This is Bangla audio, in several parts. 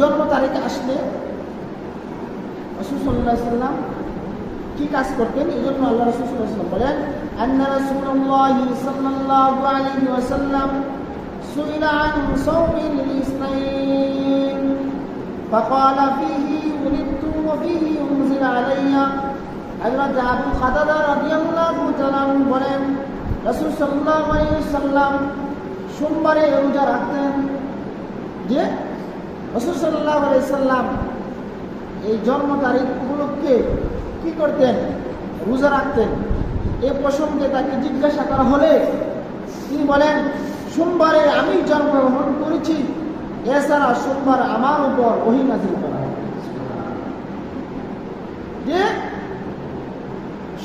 জন্ম তারিখ আসলে রসুল সাল্লাহ সাল্লাম কি কাজ করতেন এই জন্য আল্লাহ রসুল সাল্লাহ সাল্লাম বলেন আন্না রসুল্লাহ সাল্লাল্লাহু আলাইহি ওয়াসাল্লাম سئل عن صوم الاثنين فقال فيه ولدت وفيه أنزل علي হযরত আবু কাতাদা রাদিয়াল্লাহু তাআলা বলেন রাসূল সাল্লাল্লাহু আলাইহি সাল্লাম সোমবারে রোজা রাখতেন যে রাসূল সাল্লাম এই জন্ম তারিখ উপলক্ষে কি করতেন? রোজা রাখতেন। এ প্রসঙ্গে তাকে জিজ্ঞাসা করা হলে তিনি বলেন, সোমবারে আমি জন্মগ্রহণ করেছি। এছাড়া সোমবার আমার উপর ওহি নাজিল করা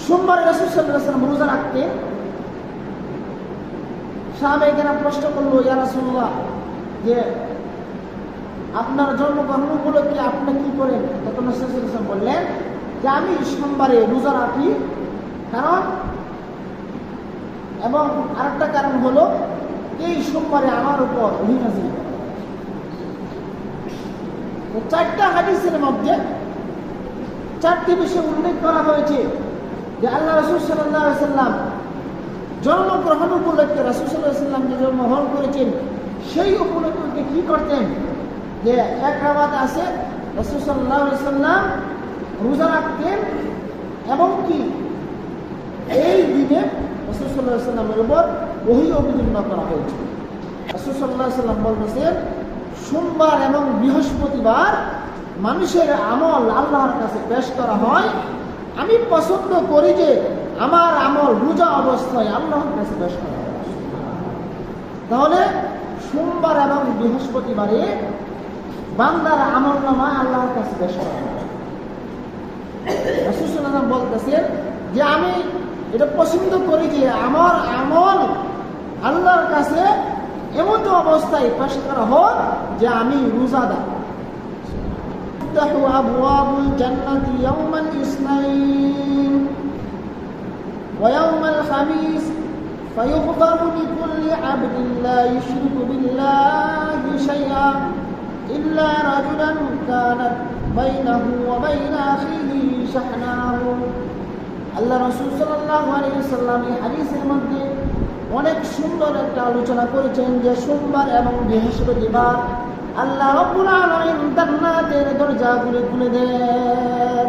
সোমবার রসুল সাল্লাম রোজা রাখতেন সাহাবেকেরা প্রশ্ন করল, ইয়া রাসূলুল্লাহ, যে আপনার জন্মগ্রহণ উপলক্ষে আপনি কি করেন? তখন রসুল বললেন, যে আমি সোমবারে রোজা রাখি। কারণ? এবং আরেকটা কারণ হলো, এই সোমবারে আমার উপর অভিনাজিল তো চারটা হাদিসের মধ্যে চারটি বিষয় উল্লেখ করা হয়েছে যে আল্লাহ রসুল সাল্লাহ সাল্লাম জন্মগ্রহণ উপলক্ষে রাসুল সাল্লাহ সাল্লাম যে জন্মগ্রহণ করেছেন। সেই উপলক্ষে কি করতেন? যে এক রাবাত আছে রসুল সাল্লাহ সাল্লাম রোজা রাখতেন এবং কি? এই দিনে রসুল সাল্লাহ সাল্লামের উপর ওহি অভিযোগ করা হয়েছে। রসুল সাল্লাহ সাল্লাম বলতেছেন, সোমবার এবং বৃহস্পতিবার মানুষের আমল আল্লাহর কাছে পেশ করা হয়। আমি পছন্দ করি যে আমার আমল রোজা অবস্থায় আল্লাহর কাছে পেশ করা হয়। তাহলে সোমবার এবং বৃহস্পতিবারে বান্দার আমল নামা আল্লাহর কাছে পেশ করা হয় রসুল সাল্লাম বলতেছেন যে আমি এটা পছন্দ করি যে আমার আমল আল্লাহর কাছে এমন অবস্থায় পেশ করা হোক যে আমি রোজাদার تفتح أبواب الجنة يوم الاثنين ويوم الخميس فيغفر لكل عبد لا يشرك بالله شيئا إلا رجلا كانت بينه وبين أخيه شحناء আল্লাহ রসুল সাল্লাহ আলিয়াল্লাম এই হাদিসের মধ্যে অনেক সুন্দর একটা আলোচনা করেছেন যে সোমবার এবং বৃহস্পতিবার আল্লাহ রব্বুল আলামিন জান্নাতের দরজাগুলি খুলে দেন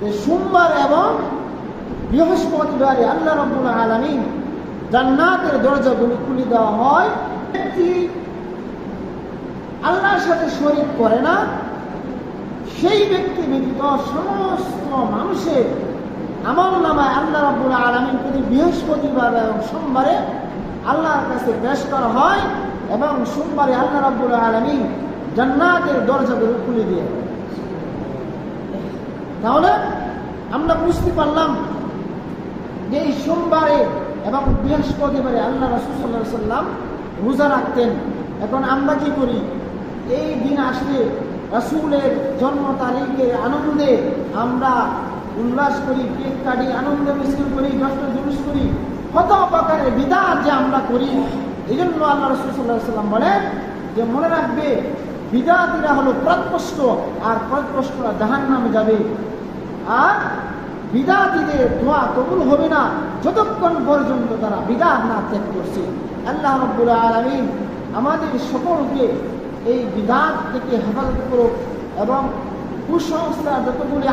যে সোমবার এবং বৃহস্পতিবারে আল্লাহ রব্বুল আলামিন জান্নাতের দরজাগুলি খুলে দেওয়া হয় ব্যক্তি আল্লাহর সাথে শরীক করে না, সেই ব্যক্তি ব্যতীত সমস্ত মানুষের আমল নামায় আল্লাহ রাবুল আলমিন প্রতি বৃহস্পতিবার এবং সোমবারে আল্লাহর কাছে পেশ করা হয় এবং সোমবারে আল্লাহ রাবুল আলমিন জান্নাতের দরজাগুলো খুলে দিয়ে। তাহলে আমরা বুঝতে পারলাম যে এই সোমবারে এবং বৃহস্পতিবারে আল্লাহ রসুল্লাহ সাল্লাম রোজা রাখতেন। এখন আমরা কি করি? এই দিন আসলে রসুলের জন্ম তারিখের আনন্দে আমরা উল্লাস করি, কেক কাটি, আনন্দ মিছিল করি কষ্ট জুলুস করি, কত প্রকারের বিদাত যে আমরা করি এই জন্য আল্লাহ রসুল্লাহ সাল্লাম বলেন যে মনে রাখবে বিদাতিরা হলো প্রৎপষ্ট আর প্রৎপষ্টরা জাহান নামে যাবে। আর বিদাতিদের দোয়া কবুল হবে না যতক্ষণ পর্যন্ত তারা বিদাত না ত্যাগ করছে। আল্লাহ রব্বুল আলমিন আমাদের সকলকে এই বিদাত থেকে হেফাজত করুক এবং কুসংস্কার যতগুলি